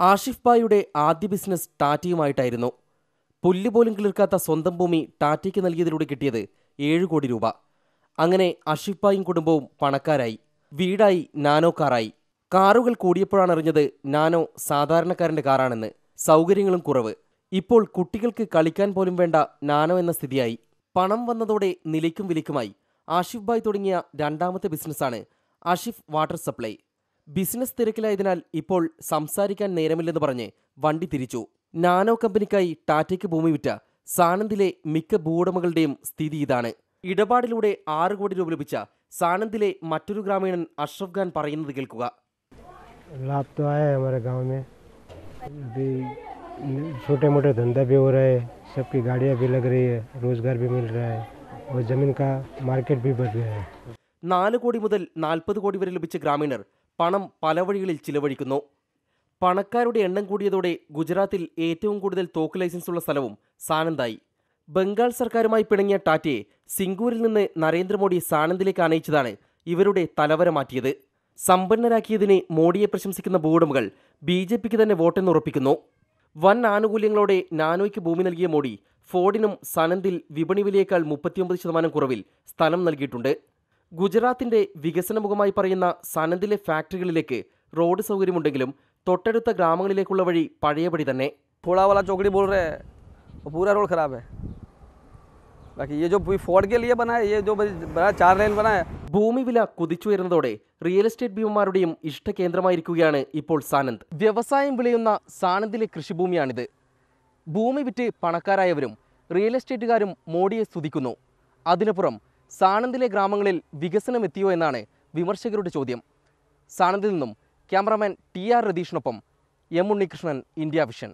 ആഷിഫ് ബായുടെ ആദ്യ ബിസിനസ് ടാറ്റയുമായിട്ടായിരുന്നു. പുല്ല് പോലും കിളിർക്കാത്ത സ്വന്തം ഭൂമി ടാറ്റയ്ക്ക് നൽകിയതിലൂടെ കിട്ടിയത് ഏഴ് കോടി രൂപ. അങ്ങനെ ആഷിഫ് ബായും കുടുംബവും പണക്കാരായി. വീടായി നാനോ കാറായി. കാറുകൾ കൂടിയപ്പോഴാണ് അറിഞ്ഞത് നാനോ സാധാരണക്കാരന്റെ കാറാണെന്ന്. സൗകര്യങ്ങളും കുറവ്. ഇപ്പോൾ കുട്ടികൾക്ക് കളിക്കാൻ പോലും വേണ്ട നാനോ എന്ന സ്ഥിതിയായി. പണം വന്നതോടെ നിലയ്ക്കും വിലയ്ക്കുമായി ആഷിഫ് ബായ് തുടങ്ങിയ രണ്ടാമത്തെ ബിസിനസ്സാണ് ആഷിഫ് വാട്ടർ സപ്ലൈ. ബിസിനസ് തിരക്കിലായതിനാൽ ഇപ്പോൾ സംസാരിക്കാൻ നേരമില്ലെന്ന് പറഞ്ഞ് വണ്ടി തിരിച്ചു നാനോ കമ്പനിക്കായി ടാറ്റയ്ക്ക് ഭൂമി വിറ്റ സാനന്ദിലെ മിക്ക ഭൂവുടമകളുടെയും സ്ഥിതി ഇതാണ് ഇടപാടിലൂടെ ആറ് കോടി രൂപ ലഭിച്ച സാനന്ദിലെ മറ്റൊരു ഗ്രാമീണൻ അഷ്റഫ് ഖാൻ പറയുന്നത് കേൾക്കുക लाभ तो आया है हमारे गांव में भी छोटे मोटे धंधा भी हो रहा है सबकी गाड़ियाँ भी लग रही है रोज़गार भी मिल रहा है और ज़मीन का मार्केट भी बढ़ गया है നാല് കോടി മുതൽ നാൽപ്പത് കോടി വരെ ലഭിച്ച ഗ്രാമീണർ പണം പല വഴികളിൽ ചിലവഴിക്കുന്നു. പണക്കാരുടെ എണ്ണം കൂടിയതോടെ ഗുജറാത്തിൽ ഏറ്റവും കൂടുതൽ തോക്ക് ലൈസൻസ് ഉള്ള സ്ഥലവും സാനന്ദായി. ബംഗാൾ സർക്കാരുമായി പിണങ്ങിയ ടാറ്റയെ സിംഗൂരിൽ നിന്ന് നരേന്ദ്രമോദി സാനന്ദിലേക്ക് ആനയിച്ചതാണ് ഇവരുടെ തലവര മാറ്റിയത്. സമ്പന്നരാക്കിയതിനെ മോഡിയെ പ്രശംസിക്കുന്ന ഭൂവുടമകൾ ബി ജെ പിക്ക് തന്നെ വോട്ടെന്ന് ഉറപ്പിക്കുന്നു. വൻ ആനുകൂല്യങ്ങളോടെ നാനോയ്ക്ക് ഭൂമി നൽകിയ മോഡി ഫോർഡിനും സനന്ദിൽ വിപണി വിലയേക്കാൾ മുപ്പത്തിയൊമ്പത് ശതമാനം കുറവിൽ സ്ഥലം നൽകിയിട്ടുണ്ട്. ഗുജറാത്തിന്റെ വികസനമുഖമായി പറയുന്ന സനന്ദിലെ ഫാക്ടറികളിലേക്ക് റോഡ് സൗകര്യമുണ്ടെങ്കിലും തൊട്ടടുത്ത ഗ്രാമങ്ങളിലേക്കുള്ള വഴി പഴയപടി തന്നെ थोड़ा वाला चौकड़ी बोल रहे हैं वो पूरा रोड खराब है बाकी ये जो फोर्ड के लिए बना है ये जो बड़ा चार लेन बना है ഭൂമി വില കുതിച്ചുയരുന്നതോടെ റിയൽ എസ്റ്റേറ്റ് ഭീമന്മാരുടെയും ഇഷ്ടകേന്ദ്രമായിരിക്കുകയാണ് ഇപ്പോൾ സാനന്ദ് വ്യവസായം വിളയുന്ന സാനന്ദിലെ കൃഷിഭൂമിയാണിത് ഭൂമി വിറ്റ് പണക്കാരായവരും റിയൽ എസ്റ്റേറ്റുകാരും മോഡിയെ സ്തുതിക്കുന്നു അതിനപ്പുറം സാനന്ദിലെ ഗ്രാമങ്ങളിൽ വികസനം എത്തിയോ എന്നാണ് വിമർശകരുടെ ചോദ്യം. സാനന്ദിൽ നിന്നും ക്യാമറാമാൻ ടി ആർ രതീഷിനൊപ്പം എം ഉണ്ണികൃഷ്ണൻ ഇന്ത്യ വിഷൻ.